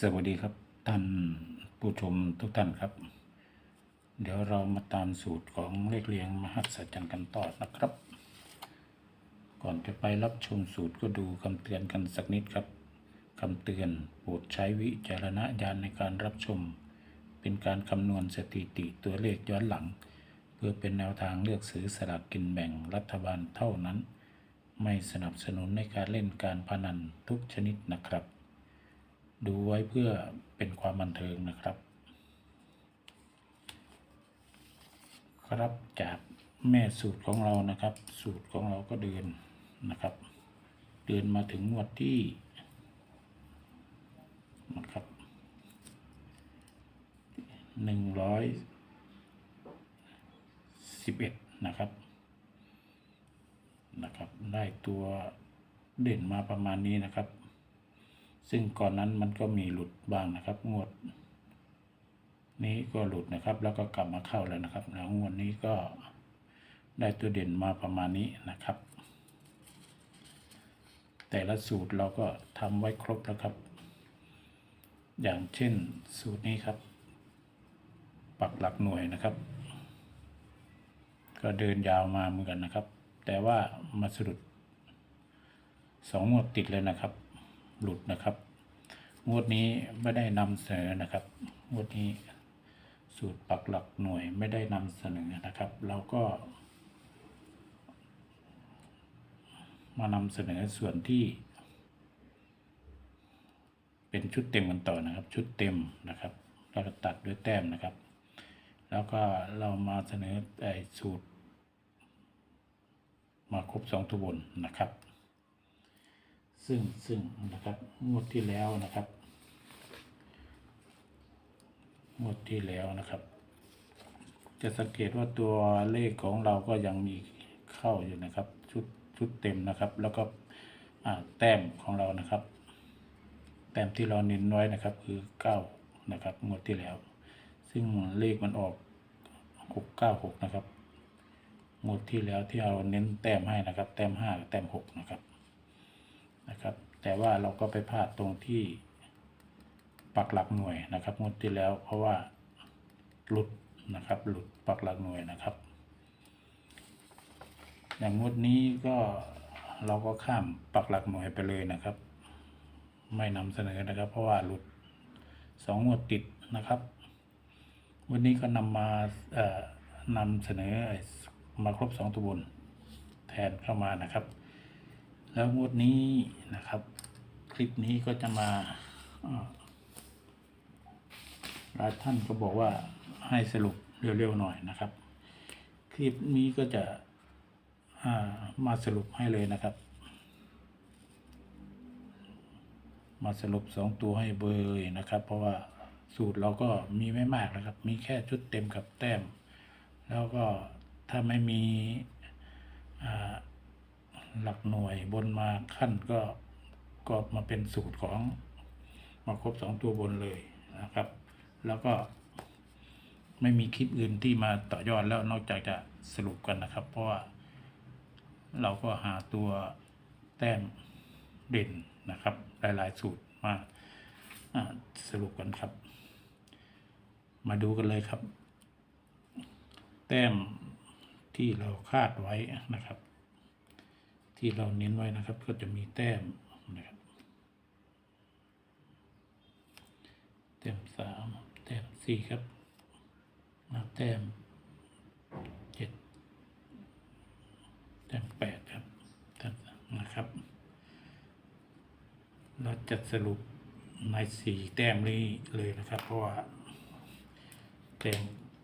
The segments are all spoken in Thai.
สวัสดีครับท่านผู้ชมทุกท่านครับ เดี๋ยวเรามาตามสูตรของเลขเรียงมหัศจรรย์กันต่อนะครับ ก่อนจะไปรับชมสูตรก็ดูคำเตือนกันสักนิดครับคำเตือนโปรดใช้วิจารณญาณในการรับชม เป็นการคำนวณสถิติตัวเลขย้อนหลัง เพื่อเป็นแนวทางเลือกซื้อสลากกินแบ่งรัฐบาลเท่านั้น ไม่สนับสนุนในการเล่นการพนันทุกชนิดนะครับ ดูไว้เพื่อเป็นความบันเทิงนะครับ ครับจากแม่สูตรของเรานะครับ สูตรของเราก็เดินนะครับ เดินมาถึงงวดที่นะครับหนึ่งร้อยสิบเอ็ดนะครับนะครับ ได้ตัวเด่นมาประมาณนี้นะครับ ซึ่งก่อนนั้นมันก็มีหลุดบ้างนะครับ งวด นี้ก็หลุดนะครับ แล้วก็กลับมาเข้าแล้วนะครับ แล้วงวดนี้ก็ได้ตัวเด่นมาประมาณนี้นะครับ แต่ละสูตรเราก็ทำไว้ครบแล้วครับ อย่างเช่นสูตรนี้ครับ ปักหลักหน่วยนะครับ ก็เดินยาวมาเหมือนกันนะครับ แต่ว่ามาสะดุดสองงวดติดเลยนะครับ หลุดนะครับ งวดนี้ไม่ได้นำเสนอนะครับ งวดนี้สูตรปักหลักหน่วยไม่ได้นำเสนอนะครับ เราก็ มานำเสนอส่วนที่ เป็นชุดเต็มกันต่อนะครับ ชุดเต็มนะครับ เราตัดด้วยแต้มนะครับ แล้วก็เรามาเสนอไอ้สูตร มาครบสองตัวบนนะครับ ซึ่งซึ่งนะครับงวดที่แล้วนะครับงวดที่แล้วนะครับ จะสังเกตว่าตัวเลขของเราก็ยังมีเข้าอยู่นะครับ ชุดชุดเต็มนะครับ แล้วก็แต้มของเรานะครับ แต้มที่เราเน้นไว้นะครับ คือเก้านะครับงวดที่แล้ว ซึ่งเลขมันออกหกเก้าหกนะครับงวดที่แล้วที่เราเน้นแต้มให้นะครับ แต้มห้าแต้มหกนะครับ นะครับ แต่ว่าเราก็ไปพลาดตรงที่ปักหลักหน่วยนะครับงวดที่แล้วเพราะว่าหลุดนะครับ หลุดปักหลักหน่วยนะครับ อย่างงวดนี้ก็เราก็ข้ามปักหลักหน่วยไปเลยนะครับ ไม่นำเสนอนะครับ เพราะว่าหลุดสองงวดติดนะครับ วันนี้ก็นำมาเอ่อนำเสนอมาครบสองตัวบนแทนเข้ามานะครับ แล้วงวดนี้นะครับ คลิปนี้ก็จะมาหลายท่านก็บอกว่าให้สรุปเร็วๆหน่อยนะครับ คลิปนี้ก็จะามาสรุปให้เลยนะครับ มาสรุปสองตัวให้เบอร์นะครับ เพราะว่าสูตรเราก็มีไม่มากนะครับ มีแค่ชุดเต็มกับแต้ม แล้วก็ถ้าไม่มีอ่า หลักหน่วยบนมาขั้นก็ก็มาเป็นสูตรของมาครบสองตัวบนเลยนะครับ แล้วก็ไม่มีคลิปอื่นที่มาต่อยอดแล้วนอกจากจะสรุปกันนะครับ เพราะว่าเราก็หาตัวแต้มเด่นนะครับ หลาย ๆ สูตรมาอ่าสรุปกันครับ มาดูกันเลยครับ แต้มที่เราคาดไว้นะครับ ที่เราเน้นไว้นะครับ ก็จะมีแต้มนะครับแต้มสามแต้มสี่ครับมาแต้มเจ็ดแต้มแปดครับนะครับเราจะสรุปในสี่แต้มนี้เลยนะครับ เพราะว่าแต้ม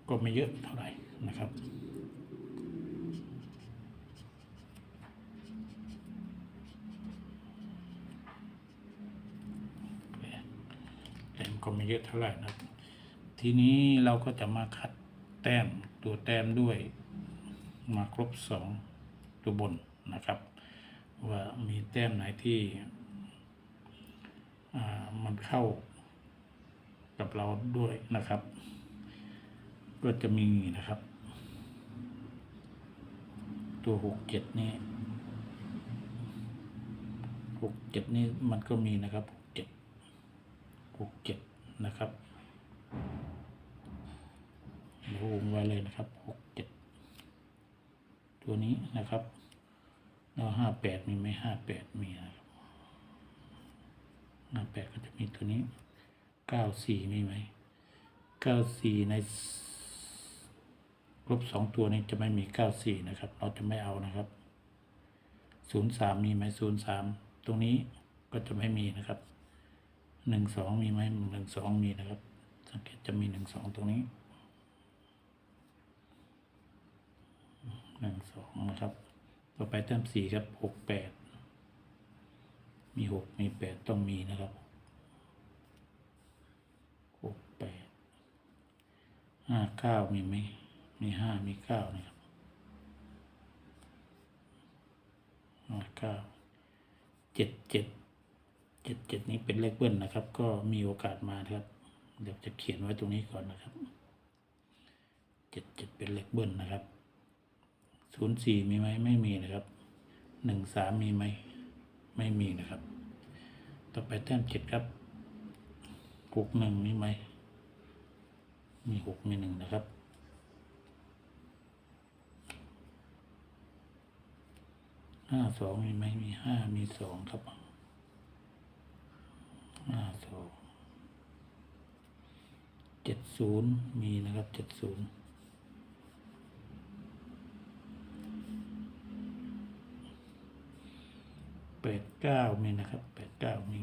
ก็ไม่เยอะเท่าไหร่นะครับ แต้ม ก็ไม่เยอะเท่าไหร่นะทีนี้เราก็จะมาคัดแต้มตัวแต้มด้วย มาครบสองตัวบนนะครับ ว่ามีแต้มไหนที่มันเข้ากับเราด้วยนะครับ ก็จะมีนะครับ ตัวหกเจ็ดนี่หกเจ็ดนี่มันก็มีนะครับหกเจ็ดหกเจ็ด นะครับวงไว้เลยนะครับหกเจ็ดตัวนี้นะครับแล้วห้าแปดมีไหมห้าแปดมีนะครับห้าแปดก็จะมีตัวนี้เก้าสี่มีไหมเก้าสี่ในลบสองตัวนี้จะไม่มีเก้าสี่นะครับ เราจะไม่เอานะครับศูนย์สามมีไหมศูนย์สามตรงนี้ก็จะไม่มีนะครับ หนึ่งสองมีไหมหนึ่งสองมีนะครับ สังเกตจะมีหนึ่งสองตรงนี้หนึ่งสองนะครับ ต่อไปแต้มสี่ครับหกแปดมีหกมีแปดต้องมีนะครับหกแปดห้าเก้ามีไหมมีห้ามีเก้านะครับห้าเก้าเจ็ดเจ็ด เจ็ดเจ็ดนี้เป็นเลขเบิ้ลนะครับ ก็มีโอกาสมาครับ เดี๋ยวจะเขียนไว้ตรงนี้ก่อนนะครับเจ็ดเจ็ดเป็นเลขเบิ้ลนะครับศูนย์สี่มีไหมไม่มีนะครับหนึ่งสามมีไหมไม่มีนะครับ ต่อไปแต้มเจ็ดครับหกหนึ่งมีไหมมีหกมีหนึ่งนะครับห้าสองมีไหมมีห้ามีสองครับ ห้าสอง เจ็ดศูนย์มีนะครับเจ็ดศูนย์แปดเก้ามีนะครับแปดเก้ามี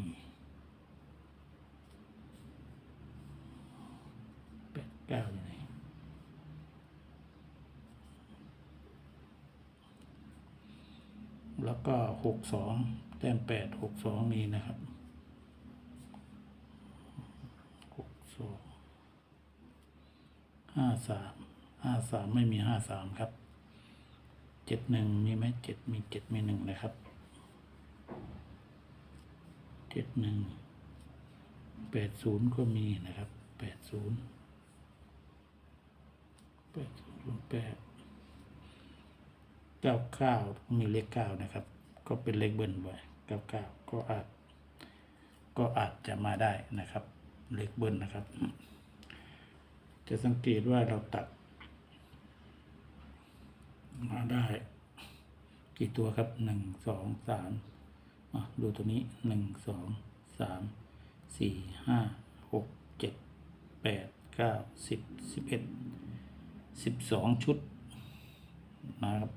แปดเก้าอยู่ไหนแล้วก็หกสองแต้มแปดหกสองมีนะครับหกสอง ห้าสามห้าสามไม่มีห้าสามครับเจ็ดหนึ่งมีไหมเจ็ดมีเจ็ดมีหนึ่งนะครับเจ็ดหนึ่งแปดศูนย์ก็มีนะครับแปดศูนย์แปดศูนย์แปดเก้าเก้ามีเลขเก้านะครับ ก็เป็นเลขเบิ้ลไว้เก้าเก้าก็อาจ ก็อาจจะมาได้นะครับ เลขเบิ้ลนะครับ จะสังเกตว่าเราตัด มาได้ กี่ตัวครับหนึ่งสองสามอะดูตัวนี้หนึ่งสองสามสี่ห้าหกเจ็ดแปดเก้าสิบสิบเอ็ดสิบสองชุดนะครับ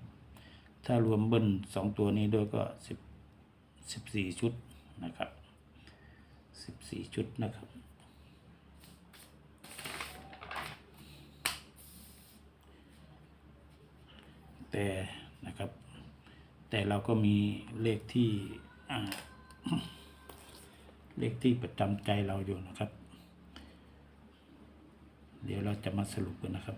ถ้ารวมเบิ้ลสองตัวนี้ด้วยก็สิบสิบสี่ชุดนะครับสิบสี่ชุดนะครับ แต่นะครับ แต่เราก็มีเลขที่เลขที่ประจำใจเราอยู่นะครับ เดี๋ยวเราจะมาสรุปกันนะครับ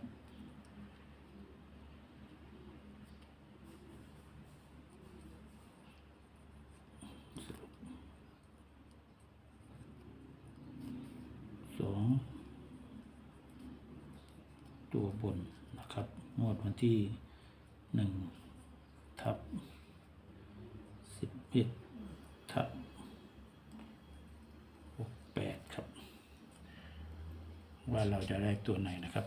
สองตัวบนนะครับงวดวันที่ หนึ่งทับสิบเอ็ดทับหกแปดครับ ว่าเราจะได้ตัวไหนนะครับ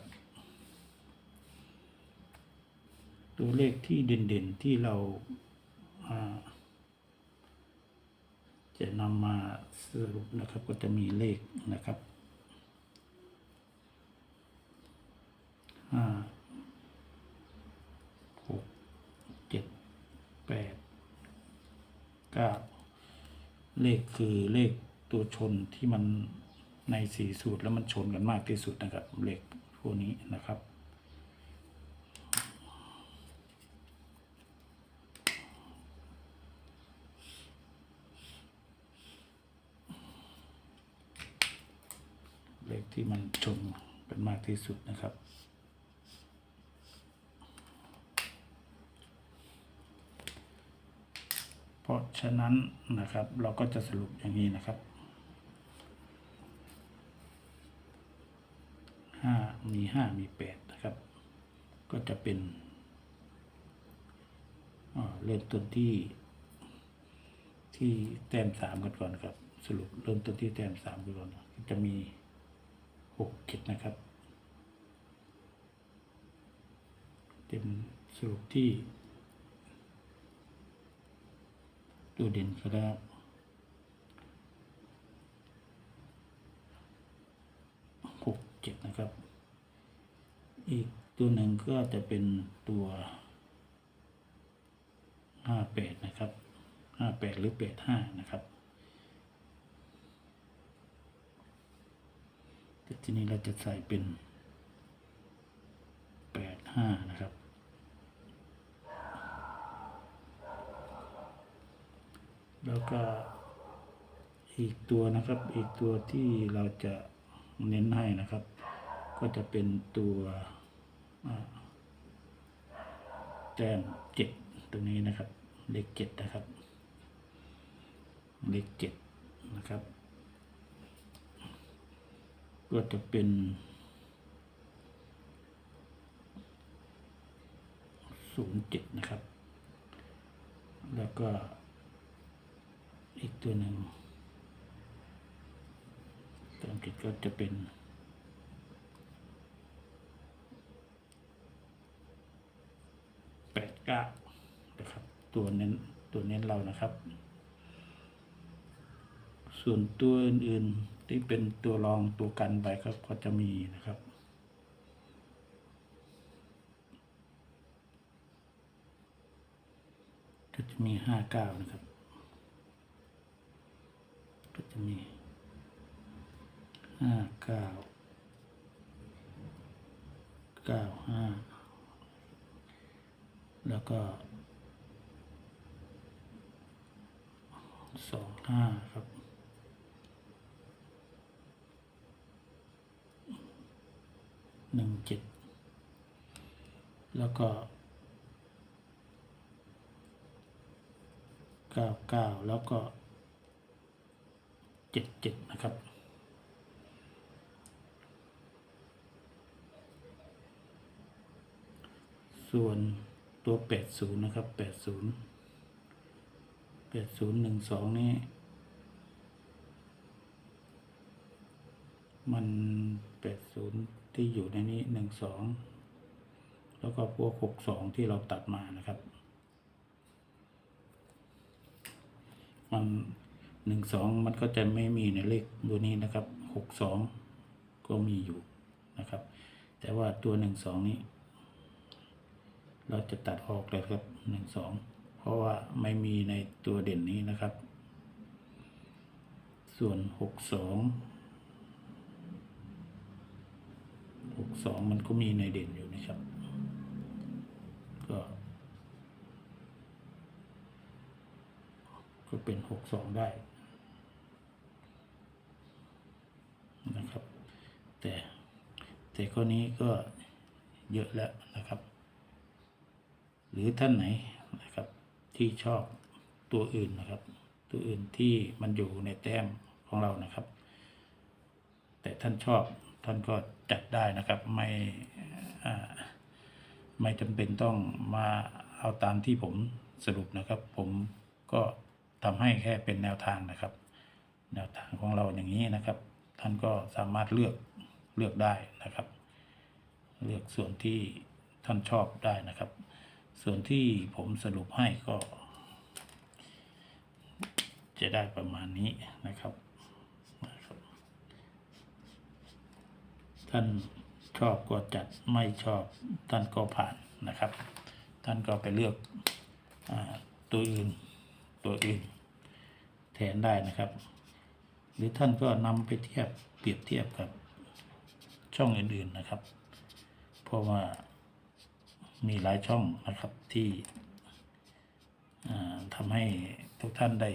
ตัวเลขที่เด่นๆที่เราาจะนำมาสรุปนะครับก็จะมีเลขนะครับห้าหกเจ็ดแปดเก้าเลขคือเลขตัวชนที่มันในสี่สูตรแล้วมันชนกันมากที่สุดนะครับเลขพวกนี้นะครับเลขที่มันชนกันมากที่สุดนะครับ เพราะ ฉะนั้นนะครับเราก็จะสรุปอย่างนี้นะครับห้ามีห้ามีแปดนะครับ ก็จะเป็นอ่าเริ่มต้นที่ที่แต้มสามกันก่อนครับ สรุปเริ่มต้นที่แต้มสามไปก่อนจะมีหกเจ็ดนะครับเป็นสรุปที่ ตัวเด่นก็แล้วหกเจ็ดนะครับ อีกตัวหนึ่งก็จะเป็นตัวห้าแปดนะครับห้าแปดหรือแปดห้านะครับแต่ทีนี้เราจะใส่เป็นแปดห้านะครับ แล้วก็อีกตัวนะครับ อีกตัวที่เราจะเน้นให้นะครับ ก็จะเป็นตัวแต้มเจ็ดตรงนี้นะครับ เลขเจ็ดนะครับ เลขเจ็ดนะครับ ก็จะเป็นศูนย์เจ็ดนะครับ แล้วก็ อีกตัวหนึ่งตัวอังกฤษก็จะเป็น แปดเก้านะครับ ตัวเน้น ตัวเน้นเรานะครับ ส่วนตัวอื่นๆที่เป็นตัวรองตัวกันไปก็ก็จะมีนะครับก็จะมีห้าเก้านะครับ ก็จะมีห้าเก้าเก้าห้าแล้วก็สองห้าครับหนึ่งเจ็ดแล้วก็เก้าเก้าแล้วก็ เจ็ดเจ็ดนะครับส่วนตัวแปดศูนย์นะครับแปดศูนย์แปดศูนย์หนึ่งสองนี้ มันแปดศูนย์ที่อยู่ในนี้หนึ่งสองแล้วก็พวกหกสองที่เราตัดมานะครับ มัน หนึ่งสองมันก็จะไม่มีในเลขตัวนี้นะครับหกสองก็มีอยู่นะครับ แต่ว่าตัวหนึ่งสองนี้ เราจะตัดออกเลยครับหนึ่งสองเพราะว่าไม่มีในตัวเด่นนี้นะครับ ส่วนหกสองหกสองมันก็มีในเด่นอยู่นะครับ ก็ก็เป็นหกสองได้นะครับ แต่ แต่ข้อนี้ก็เยอะแล้วนะครับ หรือท่านไหนนะครับที่ชอบตัวอื่นนะครับ ตัวอื่นที่มันอยู่ในแต้มของเรานะครับ แต่ท่านชอบท่านก็จัดได้นะครับไม่ไม่จำเป็นต้องมาเอาตามที่ผมสรุปนะครับ ผมก็ทำให้แค่เป็นแนวทางนะครับ แนวทางของเราอย่างนี้นะครับ ท่านก็สามารถเลือก เลือกได้นะครับ เลือกส่วนที่ท่านชอบได้นะครับ ส่วนที่ผมสรุปให้ก็ จะได้ประมาณนี้นะครับ ท่านชอบก็จัดไม่ชอบท่านก็ผ่านนะครับ ท่านก็ไปเลือกอตัวอื่นตัวอื่นแทนได้นะครับ หรือท่านก็นำไปเทียบเปรียบเทียบกับ ช่องอื่นๆนะครับ เพราะว่ามีหลายช่องนะครับที่ทำให้ทุกท่านได้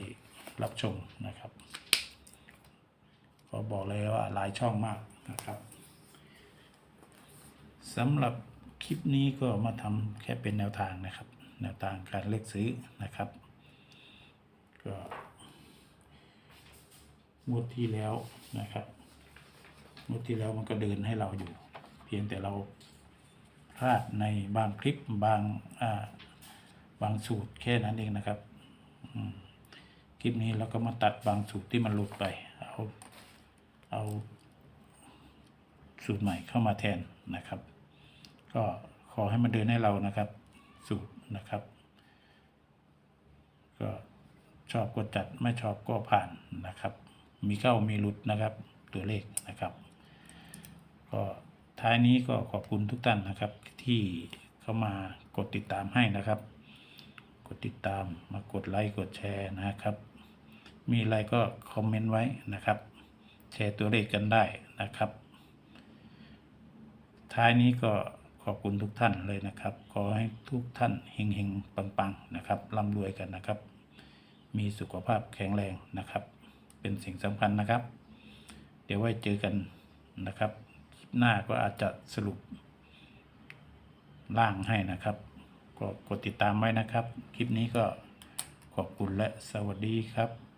รับชมนะครับก็บอกเลยว่าหลายช่องมากนะครับสำหรับคลิปนี้ก็มาทำแค่เป็นแนวทางนะครับ แนวทางการเลือกซื้อนะครับ ก็งวดที่แล้วนะครับ งวดที่แล้วมันก็เดินให้เราอยู่ เพียงแต่เราพลาดในบางคลิปบางบางสูตรแค่นั้นเองนะครับคลิปนี้เราก็มาตัดบางสูตรที่มันหลุดไป เอาเอาสูตรใหม่เข้ามาแทนนะครับ ก็ขอให้มันเดินให้เรานะครับ สูตรนะครับ ก็ชอบก็จัดไม่ชอบก็ผ่านนะครับ มีเข้ามีหลุดนะครับ ตัวเลขนะครับ ก็ท้ายนี้ก็ขอบคุณทุกท่านนะครับ ที่เข้ามากดติดตามให้นะครับ กดติดตามมากดไลค์กดแชร์นะครับ มีอะไรก็คอมเมนต์ไว้นะครับ แชร์ตัวเลขกันได้นะครับ ท้ายนี้ก็ขอบคุณทุกท่านเลยนะครับ ขอให้ทุกท่านเฮงๆ ปังๆ นะครับร่ำรวยกันนะครับ มีสุขภาพแข็งแรงนะครับ เป็นสิ่งสำคัญนะครับ เดี๋ยวไว้เจอกันนะครับ หน้าก็อาจจะสรุปร่างให้นะครับ ก็กดติดตามไว้นะครับ คลิปนี้ก็ขอบคุณและสวัสดีครับ